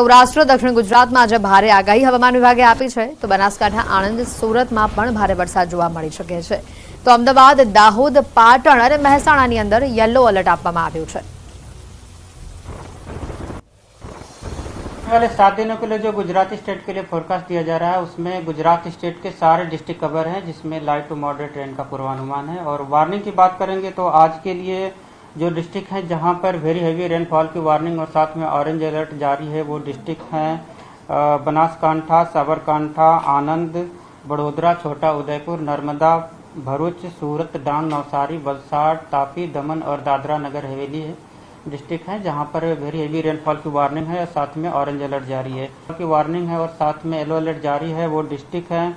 વરાત્રા દક્ષિણ ગુજરાતમાં આજે ભારે આગાહી હવામાન વિભાગે આપી છે તો બનાસકાંઠા આણંદ સુરતમાં પણ ભારે વરસાદ જોવા મળી શકે છે તો અમદાવાદ દાહોદ પાટણ અને મહેસાણાની અંદર યેલો એલર્ટ આપવામાં આવ્યું છે પહેલા 7 દિવસો માટે જો ગુજરાત સ્ટેટ કેલે ફોરકાસ્ટ دیا جا رہا ہے उसमें गुजरात स्टेट के सारे डिस्ट्रिक्ट कवर हैं जिसमें लाइट टू मॉडरेट रेन का पूर्वानुमान है और वार्निंग की बात करेंगे तो आज के लिए जो डिस्ट्रिक्ट है जहाँ पर वेरी हैवी रेनफॉल की वार्निंग और साथ में ऑरेंज अलर्ट जारी है वो डिस्ट्रिक्ट हैं बनासकांठा साबरकांठा आनंद बड़ोदरा छोटा उदयपुर नर्मदा भरूच सूरत डांग नवसारी वलसाड़ तापी दमन और दादरा नगर हवेली है डिस्ट्रिक्ट है जहाँ पर वेरी हेवी रेनफॉल की वार्निंग है और साथ में ऑरेंज अलर्ट जारी है की वार्निंग है और साथ में येलो अलर्ट जारी है वो डिस्ट्रिक्ट है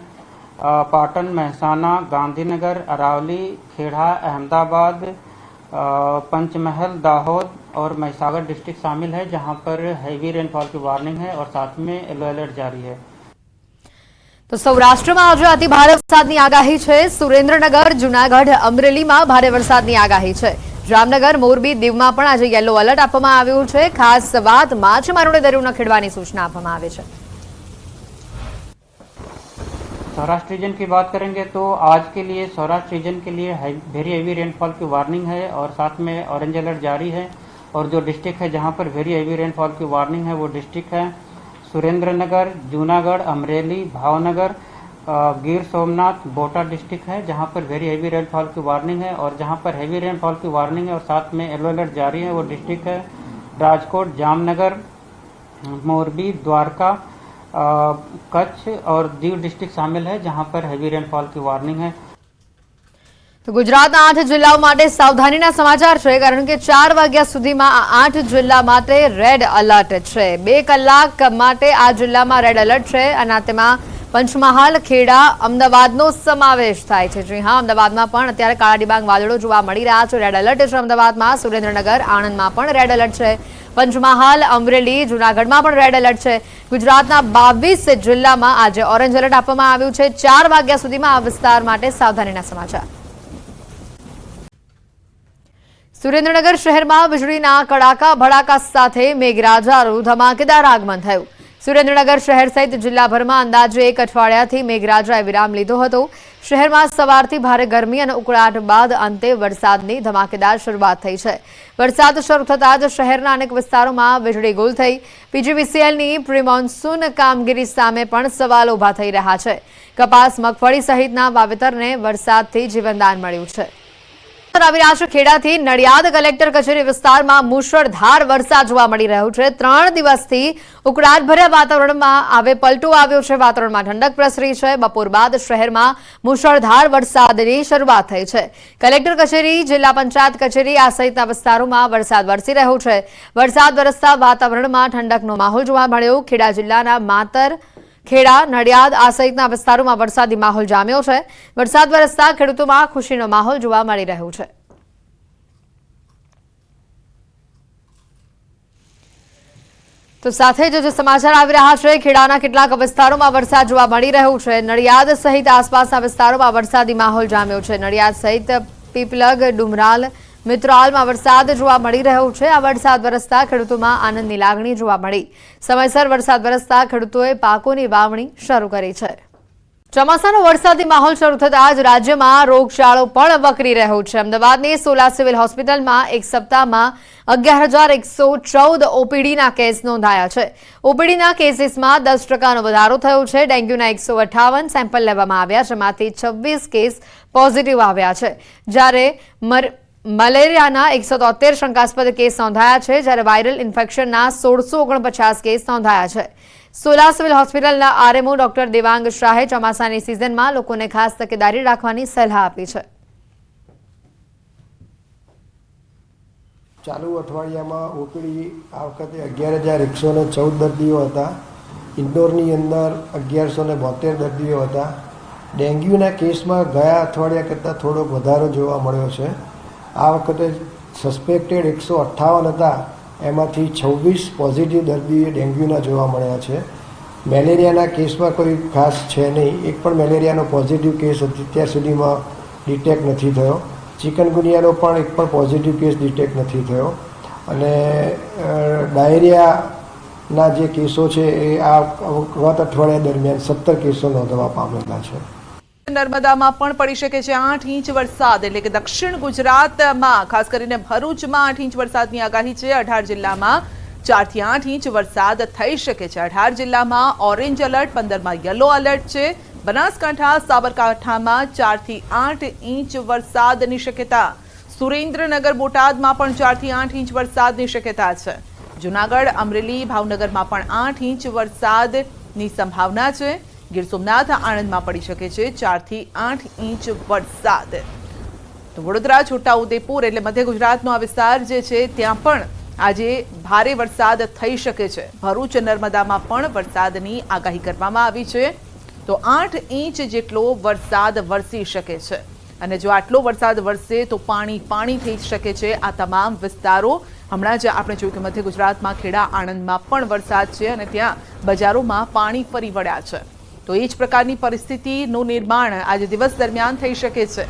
पाटन महसाना गांधीनगर अरावली खेड़ा अहमदाबाद અ પંચમહલ દાહોદ અને મહીસાગર ડિસ્ટ્રિક્ટ સામેલ છે જ્યાં પર હેવી રેનફોલની વોર્નિંગ છે અને સાથે મેલરટ જારી છે તો સૌરાષ્ટ્રમાં આજે આતિભારે વરસાદની આગાહી છે સુરેન્દ્રનગર જૂનાગઢ અમરેલીમાં ભારે વરસાદની આગાહી છે રામનગર મોરબી દીવમાં પણ આજે યેલો એલર્ટ આપવામાં આવ્યું છે ખાસ વાત માછ મારોડે દરિયો ન ખેડવાની સૂચના આપવામાં આવે છે सौराष्ट्र रीजन की बात करेंगे तो आज के लिए सौराष्ट्र रीजन के लिए वेरी हैवी रेनफॉल की वार्निंग है और साथ में ऑरेंज अलर्ट जारी है और जो डिस्ट्रिक्ट है जहाँ पर वेरी हैवी रेनफॉल की वार्निंग है वो डिस्ट्रिक्ट है सुरेंद्रनगर जूनागढ़ अमरेली भावनगर गिर सोमनाथ बोटा डिस्ट्रिक्ट है जहाँ पर वेरी हैवी रेनफॉल की वार्निंग है और जहाँ पर हैवी रेनफॉल की वार्निंग है और साथ में येलो अलर्ट जारी है वो डिस्ट्रिक्ट है राजकोट जामनगर मोरबी द्वारका કચ્છ ઓર દિવ ડિસ્ટ્રિક્ટ સામેલ હે જહા પર હેવી રેનફોલ કી વોર્નિંગ હે તો ગુજરાત ના આઠ જિલ્લાઓ માટે સાવધાની ના સમાચાર છે કારણ કે 4 વાગ્યા સુધીમાં આઠ જિલ્લા માટે રેડ એલર્ટ છે બે કલાક માટે આ જિલ્લામાં રેડ એલર્ટ છે અને તેમાં પંચમહાલ ખેડા અમદાવાદ નો સમાવેશ થાય છે જી હા અમદાવાદ માં પણ અત્યારે કાળા ડિબાંગ વાદળો જોવા મળી રહ્યા છે રેડ એલર્ટ છે અમદાવાદ માં સુરેન્દ્રનગર આણંદ માં પણ રેડ એલર્ટ છે પંચમહાલ અમરેલી જૂનાગઢમાં પણ રેડ એલર્ટ છે ગુજરાતના બાવીસ જિલ્લામાં આજે ઓરેન્જ એલર્ટ આપવામાં આવ્યું છે ચાર વાગ્યા સુધીમાં આ વિસ્તાર માટે સાવધાનીના સમાચાર સુરેન્દ્રનગર શહેરમાં વીજળીના કડાકા ભડાકા સાથે મેઘરાજાનું ધમાકેદાર આગમન થયું સુરેન્દ્રનગર શહેર સહિત જિલ્લાભરમાં અંદાજે એક અઠવાડિયાથી મેઘરાજાએ વિરામ લીધો હતો શહેરમાં સવારથી ભારે ગરમી અને ઉકળાટ બાદ અંતે વરસાદની ધમાકેદાર શરૂઆત થઈ છે વરસાદ શરૂ થતાં જ શહેરના અનેક વિસ્તારોમાં વીજળી ગુલ થઈ પીજીવીસીએલની પ્રિમોન્સૂન કામગીરી સામે પણ સવાલ ઊભા થઈ રહ્યા છે કપાસ મગફળી સહિતના વાવેતરને વરસાદથી જીવનદાન મળ્યું છે અવિનાશ ખેડાથી નડિયાદ કલેક્ટર કચેરી વિસ્તારમાં મુશળધાર વરસાદ જોવા મળી રહ્યો છે ત્રણ દિવસથી ઉકળાટભર્યા વાતાવરણમાં આવે પલટો આવ્યો છે વાતાવરણમાં ઠંડક પ્રસરી છે બપોર બાદ શહેરમાં મુશળધાર વરસાદની શરૂઆત થઈ છે કલેક્ટર કચેરી જિલ્લા પંચાયત કચેરી આ સહિતના વિસ્તારોમાં વરસાદ વરસી રહ્યો છે વરસાદ વરસતા વાતાવરણમાં ઠંડકનો માહોલ જોવા મળ્યો ખેડા જિલ્લાના માતર ખેડા નડિયાદ આ સહિતના વિસ્તારોમાં વરસાદી માહોલ જામ્યો છે વરસાદ વરસતા ખેડૂતોમાં ખુશીનો માહોલ જોવા મળી રહ્યો છે તો સાથે જ સમાચાર આવી રહ્યા છે ખેડાના કેટલાક વિસ્તારોમાં વરસાદ જોવા મળી રહ્યો છે નડિયાદ સહિત આસપાસના વિસ્તારોમાં વરસાદી માહોલ જામ્યો છે નડિયાદ સહિત પીપલગ ડુમરાલ મિત્રો હાલમાં વરસાદ જોવા મળી રહ્યો છે આ વરસાદ વરસતા ખેડૂતોમાં આનંદની લાગણી જોવા મળી સમયસર વરસાદ વરસતા ખેડૂતોએ પાકોની વાવણી શરૂ કરી છે ચોમાસાનો વરસાદી માહોલ શરૂ થતાં જ રાજ્યમાં રોગચાળો પણ વકરી રહ્યો છે અમદાવાદની સોલા સિવિલ હોસ્પિટલમાં એક સપ્તાહમાં અગિયાર હજાર એકસો ચૌદ ઓપીડીના કેસ નોંધાયા છે ઓપીડીના કેસીસમાં દસ ટકાનો વધારો થયો છે ડેન્ગ્યુના એકસો અઠાવન સેમ્પલ લેવામાં આવ્યા જેમાંથી છવ્વીસ કેસ પોઝિટિવ આવ્યા છે જ્યારે મલેરિયાના એકસો તોતેર શંકાસ્પદ કેસ નોંધાયા છે જ્યારે વાયરલ ઇન્ફેક્શનના સોળસો ઓગણપચાસ કેસ નોંધાયા છે સોલા સિવિલ હોસ્પિટલના આરએમઓ ડોક્ટર દેવાંગ શાહે ચોમાસાની સિઝનમાં લોકોને ખાસ તકેદારી રાખવાની સલાહ આપી છે ચાલુ અઠવાડિયામાં ઓપીડી આ વખતે અગિયાર હજાર એકસો ને ચૌદ દર્દીઓ હતા ઇન્ડોરની અંદર અગિયારસો ને બોતેર દર્દીઓ હતા ડેન્ગ્યુના કેસમાં ગયા અઠવાડિયા કરતાં થોડોક વધારો જોવા મળ્યો છે આ વખતે સસ્પેક્ટેડ એકસો અઠ્ઠાવન હતા એમાંથી છવ્વીસ પોઝિટિવ દર્દીએ ડેન્ગ્યુના જોવા મળ્યા છે મેલેરિયાના કેસમાં કોઈ ખાસ છે નહીં એક પણ મેલેરિયાનો પોઝિટિવ કેસ અત્યાર સુધીમાં ડિટેક્ટ નથી થયો ચિકનગુનિયાનો પણ એક પણ પોઝિટિવ કેસ ડિટેક્ટ નથી થયો અને ડાયરિયાના જે કેસો છે એ આ ગત અઠવાડિયા દરમિયાન સત્તર કેસો નોંધવા પામેલા છે नर्मदा માં પણ પડી શકે છે 8 ઇંચ વરસાદ એટલે કે દક્ષિણ ગુજરાત માં ખાસ કરીને ભરૂચ માં 8 ઇંચ વરસાદની આગાહી છે 18 જિલ્લા માં 4 થી 8 ઇંચ વરસાદ થઈ શકે છે 18 જિલ્લા માં ઓરેન્જ એલર્ટ 15 માં યેલો એલર્ટ છે બનાસકાંઠા સાબરકાંઠા માં 4 થી 8 ઇંચ વરસાદ ની શક્યતા સુરેન્દ્રનગર બોટાદ માં પણ 4 થી 8 ઇંચ વરસાદ ની શક્યતા છે જૂનાગઢ અમરેલી ભાવનગર માં પણ 8 ઇંચ વરસાદ ની સંભાવના છે ગીર સોમનાથ આણંદમાં પડી શકે છે ચારથી આઠ ઇંચ વરસાદ તો વડોદરા છોટાઉદેપુર એટલે મધ્ય ગુજરાતનો આ વિસ્તાર જે છે ત્યાં પણ આજે ભારે વરસાદ થઈ શકે છે ભરૂચ નર્મદામાં પણ વરસાદની આગાહી કરવામાં આવી છે તો આઠ ઇંચ જેટલો વરસાદ વરસી શકે છે અને જો આટલો વરસાદ વરસે તો પાણી પાણી થઈ શકે છે આ તમામ વિસ્તારો હમણાં જ આપણે જોયું કે મધ્ય ગુજરાતમાં ખેડા આણંદમાં પણ વરસાદ છે અને ત્યાં બજારોમાં પાણી ફરી વળ્યા છે તો એ જ પ્રકારની પરિસ્થિતિનું નિર્માણ આજે દિવસ દરમિયાન થઈ શકે છે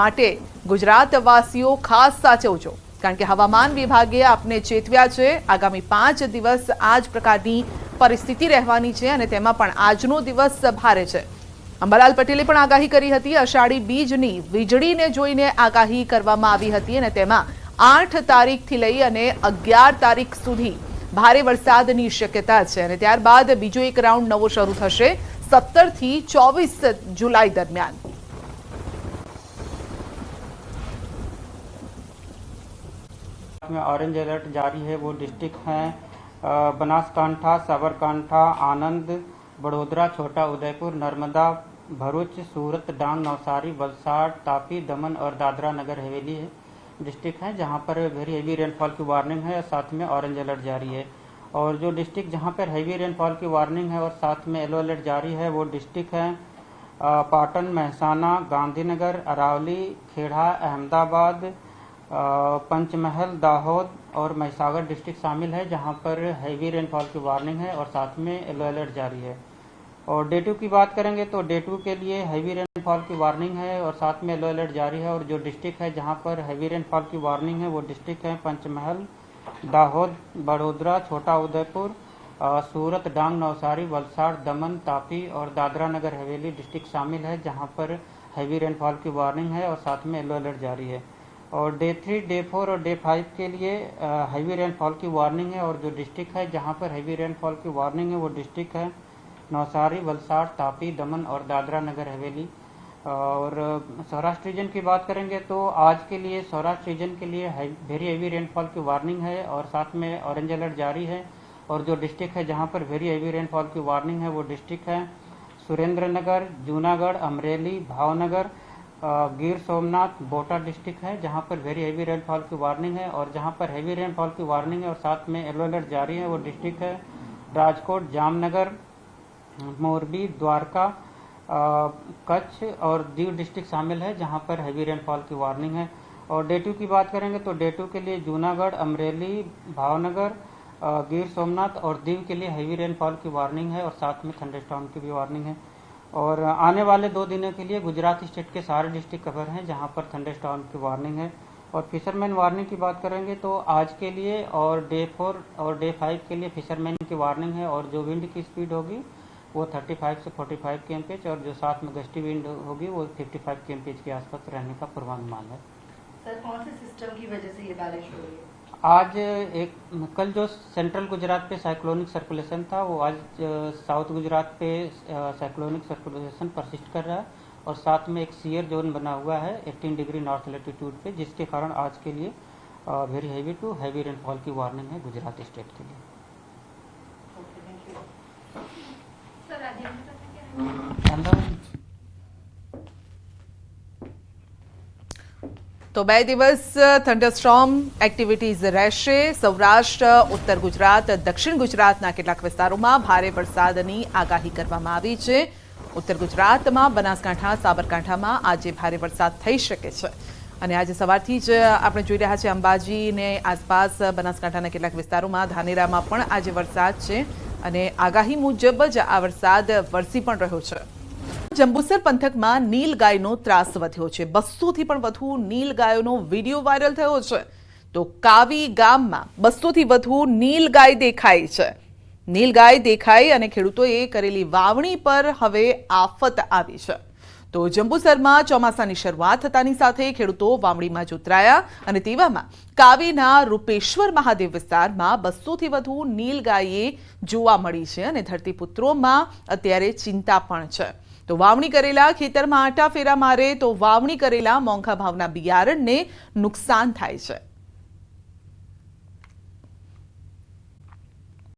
માટે ગુજરાતવાસીઓ ખાસ સાચવજો કારણ કે હવામાન વિભાગે આપને ચેતવ્યા છે આગામી પાંચ દિવસ આ જ પ્રકારની પરિસ્થિતિ રહેવાની છે અને તેમાં પણ આજનો દિવસ ભારે છે અંબાલાલ પટેલે પણ આગાહી કરી હતી અષાઢી બીજની વીજળીને જોઈને આગાહી કરવામાં આવી હતી અને તેમાં આઠ તારીખથી લઈ અને અગિયાર તારીખ સુધી ભારે વરસાદની શક્યતા છે અને ત્યારબાદ બીજો એક રાઉન્ડ નવો શરૂ થશે સત્તરથી ચોવીસ જુલાઈ દરમિયાન में ऑरेंज अलर्ट जारी है वो डिस्ट्रिक्ट हैं बनासकांठा साबरकांठा आनंद बड़ोदरा छोटा उदयपुर नर्मदा भरूच सूरत डांग नवसारी वलसाड़ तापी दमन और दादरा नगर हवेली डिस्ट्रिक्ट हैं जहाँ पर वेरी हेवी रेनफॉल की वार्निंग है साथ में ऑरेंज अलर्ट जारी है और जो डिस्ट्रिक्ट जहाँ पर हैवी रेनफॉल की वार्निंग है और साथ में येलो अलर्ट जारी है वो डिस्ट्रिक्ट है पाटन महसाना गांधीनगर अरावली खेड़ा अहमदाबाद पंचमहल दाहोद और महिसागर डिस्ट्रिक्ट शामिल है जहाँ पर हैवी रेनफॉल की वार्निंग है और साथ में येलो अलर्ट जारी है और डे टू की बात करेंगे तो डे टू के लिए हैवी रेनफॉल की वार्निंग है और साथ में येलो अलर्ट जारी है और जो डिस्ट्रिक्ट है जहाँ पर हैवी रेनफॉल की वार्निंग है वो डिस्ट्रिक्ट है पंचमहल दाहोद बड़ोदरा छोटा उदयपुर सूरत डांग नवसारी वलसाड दमन तापी और दादरा नगर हवेली डिस्ट्रिक्ट शामिल है जहां पर हैवी रेनफॉल की वार्निंग है और साथ में येलो अलर्ट जारी है और डे थ्री डे फोर और डे फाइव के लिए हैवी रेनफॉल की वार्निंग है और जो डिस्ट्रिक्ट है जहां पर हैवी रेनफॉल की वार्निंग है वो डिस्ट्रिक्ट है नवसारी वलसाड तापी दमन और दादरा नगर हवेली और सौराष्ट्र रीजन की बात करेंगे तो आज के लिए सौराष्ट्र रीजन के लिए वेरी हैवी रेनफॉल की वार्निंग है और साथ में ऑरेंज अलर्ट जारी है और जो डिस्ट्रिक्ट है जहाँ पर वेरी हैवी रेनफॉल की वार्निंग है वो डिस्ट्रिक्ट है सुरेंद्रनगर जूनागढ़ अमरेली भावनगर गिर सोमनाथ बोटा डिस्ट्रिक्ट है जहाँ पर वेरी हैवी रेनफॉल की वार्निंग है और जहाँ पर हैवी रेनफॉल की वार्निंग है और साथ में येलो अलर्ट जारी है वो डिस्ट्रिक्ट है राजकोट जामनगर मोरबी द्वारका कच्छ और दीव डिस्ट्रिक्ट शामिल है जहां पर हैवी रेनफॉल की वार्निंग है और डे टू की बात करेंगे तो डे टू के लिए जूनागढ़ अमरेली भावनगर गिर सोमनाथ और दीव के लिए हैवी रेनफॉल की वार्निंग है और साथ में थंडरस्टॉर्म की भी वार्निंग है और आने वाले दो दिनों के लिए गुजरात स्टेट के सारे डिस्ट्रिक्ट कवर हैं जहां पर थंडरस्टॉर्म की वार्निंग है और फिशरमैन वार्निंग की बात करेंगे तो आज के लिए और डे फोर और डे फाइव के लिए फिशरमैन की वार्निंग है और जो विंड की स्पीड होगी वो 35 से 45 फाइव के एमपेज और जो साथ में गस्टी विंड होगी वो 55 फाइव के एमपेज के आसपास रहने का पूर्वानुमान है सर कौन से सिस्टम की वजह से ये बारिश हो रही है आज एक कल जो सेंट्रल गुजरात पे साइक्लोनिक सर्कुलेशन था वो आज साउथ गुजरात पे साइक्लोनिक सर्कुलेशन परसिस्ट कर रहा है और साथ में एक सीयर जोन बना हुआ है 18 डिग्री नॉर्थ लेटीट्यूड पे जिसके कारण आज के लिए very heavy to heavy rainfall की वार्निंग है गुजरात स्टेट के लिए તો બે દિવસ થંડરસ્ટોર્મ એક્ટિવિટીઝ રહેશે સૌરાષ્ટ્ર ઉત્તર ગુજરાત દક્ષિણ ગુજરાતના કેટલાક વિસ્તારોમાં ભારે વરસાદની આગાહી કરવામાં આવી છે ઉત્તર ગુજરાતમાં બનાસકાંઠા સાબરકાંઠામાં આજે ભારે વરસાદ થઈ શકે છે અને આજે સવારથી જ આપણે જોઈ રહ્યા છીએ અંબાજીને આસપાસ બનાસકાંઠાના કેટલાક વિસ્તારોમાં ધાનેરામાં પણ આજે વરસાદ છે અને આગાહી મુજબ જ આ વરસાદ વરસી પણ રહ્યો છે જંબુસર પંથકમાં નીલગાયનો ત્રાસ વધ્યો છે બસોથી પણ વધુ નીલગાયોનો વિડીયો વાયરલ થયો છે તો કાવી ગામમાં બસોથી વધુ નીલગાય દેખાય છે નીલગાય દેખાઈ અને ખેડૂતોએ કરેલી વાવણી પર હવે આફત આવી છે તો જંબુસરમાં ચોમાસાની શરૂઆત થતાની સાથે ખેડૂતો વાવણીમાં જોતરાયા અને તેવામાં કાવેના રૂપેશ્વર મહાદેવ વિસ્તારમાં બસોથી વધુ નીલગાયે જોવા મળી છે અને ધરતીપુત્રોમાં અત્યારે ચિંતા પણ છે તો વાવણી કરેલા ખેતરમાં આટા ફેરા મારે તો વાવણી કરેલા મોંઘા ભાવના બિયારણને નુકસાન થાય છે